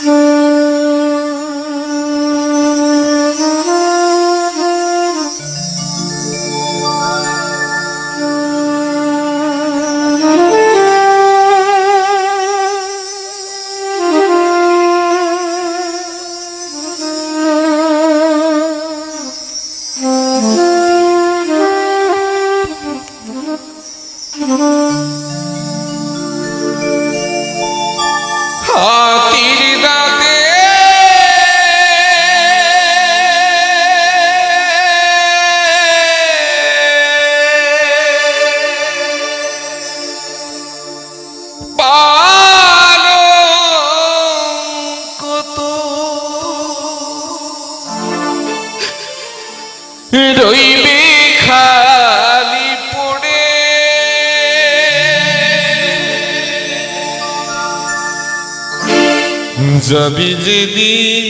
Mm-hmm. যাবি যেদিন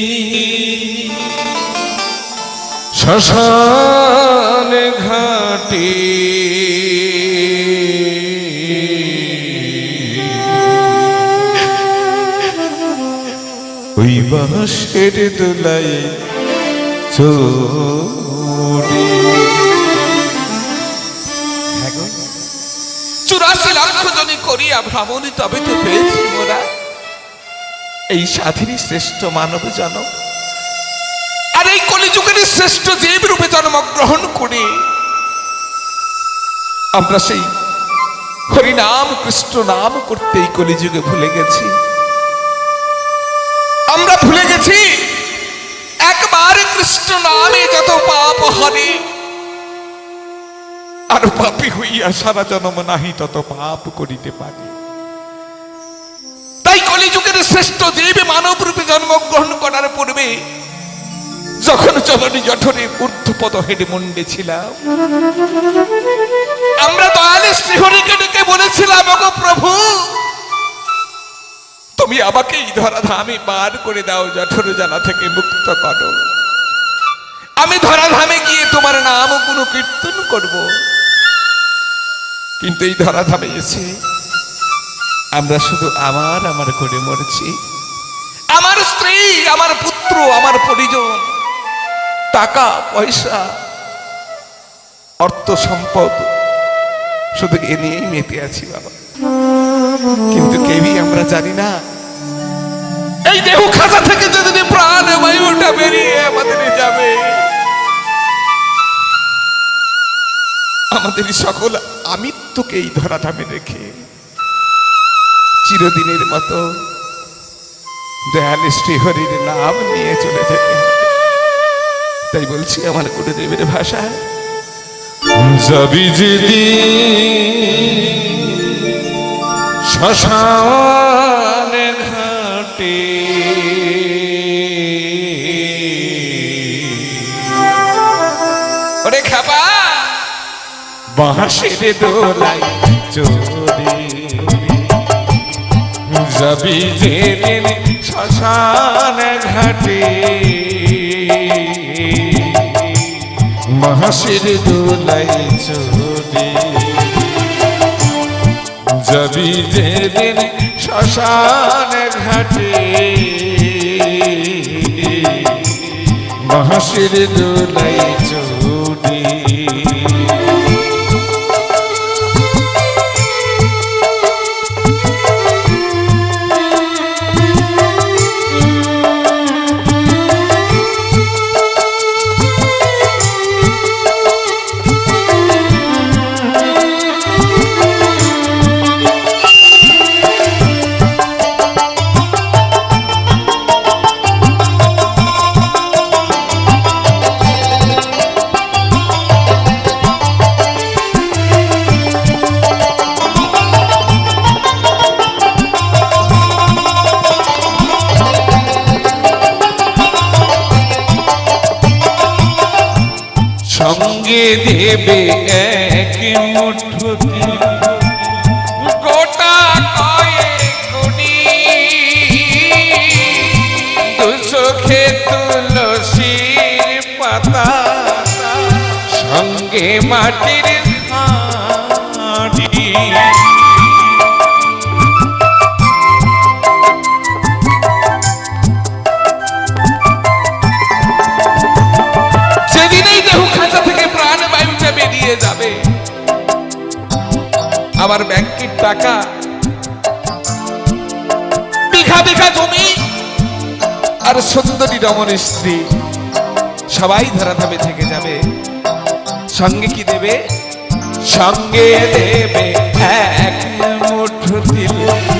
শ্মশান ঘাটে। ওই বাঁশের দোলাই চড়ে। চুরাশি লক্ষ জনী করিয়া ভ্রমণী তবে তো পেয়েছি। এই সাধিনী শ্রেষ্ঠ মানব জনম। আর এই কলিযুগের শ্রেষ্ঠ জীব রূপে জন্মগ্রহণ করে আমরা সেই হরিনাম, কৃষ্ণ নাম করতে এই কলিযুগে ভুলে গেছি। আমরা ভুলে গেছি, একবার কৃষ্ণ নামে যত পাপ হরে আর পাপি হইয়া সারা জন্ম নাহি তত পাপ করিতে পারি। কলিযুগের শ্রেষ্ঠ জীব মানব রূপে জন্মগ্রহণ করার পূর্বে যখন চলনী জঠরে ঊর্ধ্বপদ হেডে মুন্ডে ছিলাম, আমরা দয়ালে শ্রীহরিকে ডেকে বলেছিলাম, ওগো প্রভু, তুমি আমাকে এই ধরাধামে বার করে দাও, জঠর জানা থেকে মুক্ত করো। আমি ধরাধামে গিয়ে তোমার নাম গুণ কীর্তন করব। কিন্তু এই ধরাধামে এসে আমরা শুধু আমার আমার করে মরেছি। আমার স্ত্রী, আমার পুত্র, আমার পরিজন, টাকা, পয়সা, অর্থ সম্পদ, শুধু এ নিয়েই মেতে আছি বাবা। কিন্তু কেউই আমরা জানি না, এই দেহ খাঁচা থেকে যেদিন প্রাণ বায়ুটা বেরিয়ে আমাদের যাবে। আমাদের সকল আমিত্বকে এই ধরাধামে রেখে চিরদিনের মতো দয়াল শ্রীহরির নাম নিয়ে চলে যেতে তাই বলছি আমার গুরুদেবের ভাষায় যাবি যদি শ্মশান ঘাটে ওরে খাবা বাঁশের দোলাই চোরে যাবি যেদিন শ্মশান ঘাটে। মহাশির দোলাই চোরে যাবি যেদিন শ্মশান ঘাটে। মহাশির দোলাই চোরে সঙ্গে দেবে এক মুঠো দিল, গোটা কয়েক কোটি দুচোখে তুলসীর পাতা সঙ্গে মাটির হাঁড়ি। দিয়ে যাবে। আবার ব্যাংকের টাকা। বিঘা বিঘা জমি। আর সুন্দরী রমন স্ত্রী। সবাই ধরা ধাবে থেকে যাবে। সঙ্গে কি দেবে? সঙ্গে দেবে এক মুঠ তিল।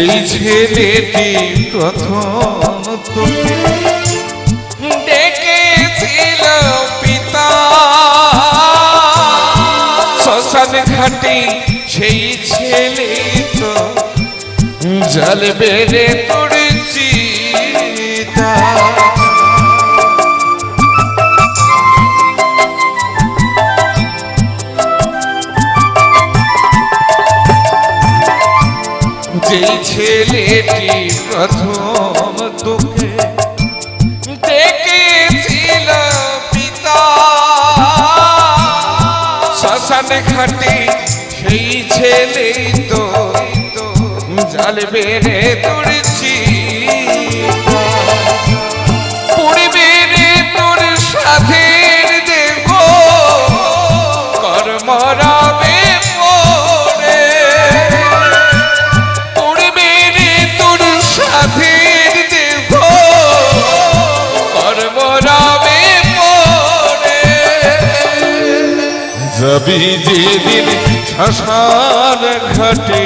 যেই ছেলেটি প্রথম ডেকেছিল পিতা। শ্মশান ঘাটে সেই ছেলে তো জল বেড়ে তোর যেই ছেলেটি প্রথম তোকে দেখেছিল পিতা। শ্মশান ঘাটে সেই ছেলে তো জল বেড়ে তুড়ছি পড়বে যাবি যেদিন শ্মশান ঘাটে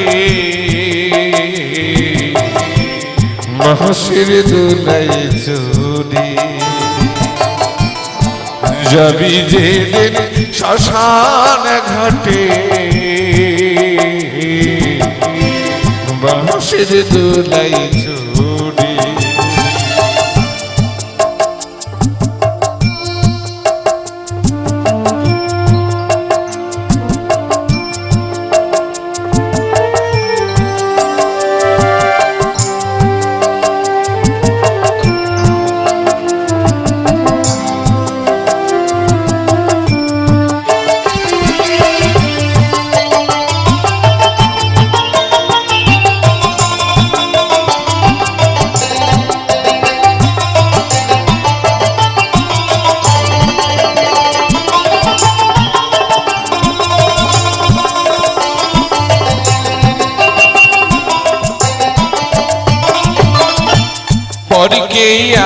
মহসির দুলাই চুরি যাবি যেদিন শ্মশান ঘাটে মহসির দুলাই চুরি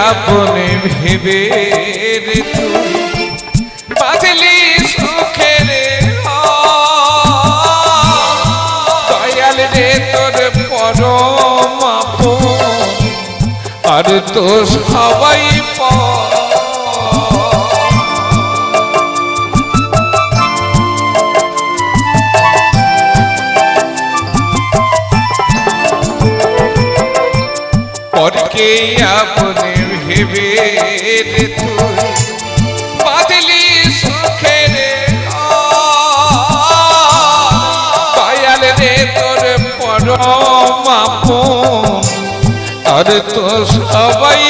আপনে ভেবে বাঁধলি সুখের। দয়াল রে তোর পরম আর তো সবাই পরকে আপনে ভেবে তুই বাদলি সুখের দয়াল রে তোর পরম আপন আর তো সবাই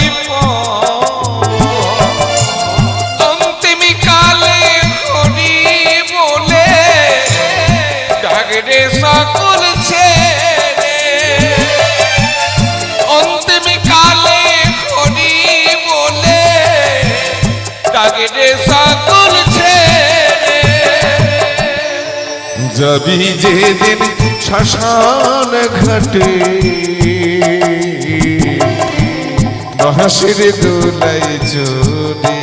যাবি যেদিন শ্মশান ঘাটে মহাশির দোলাই চলে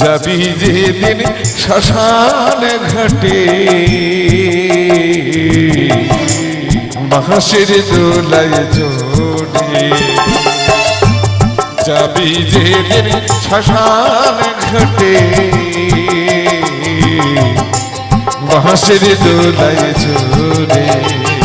যাবি যেদিন শ্মশান ঘাটে মহাশির দোলাই চলে যাবি যেদিন শ্মশান ঘাটে বাঁশের দোলাই চলে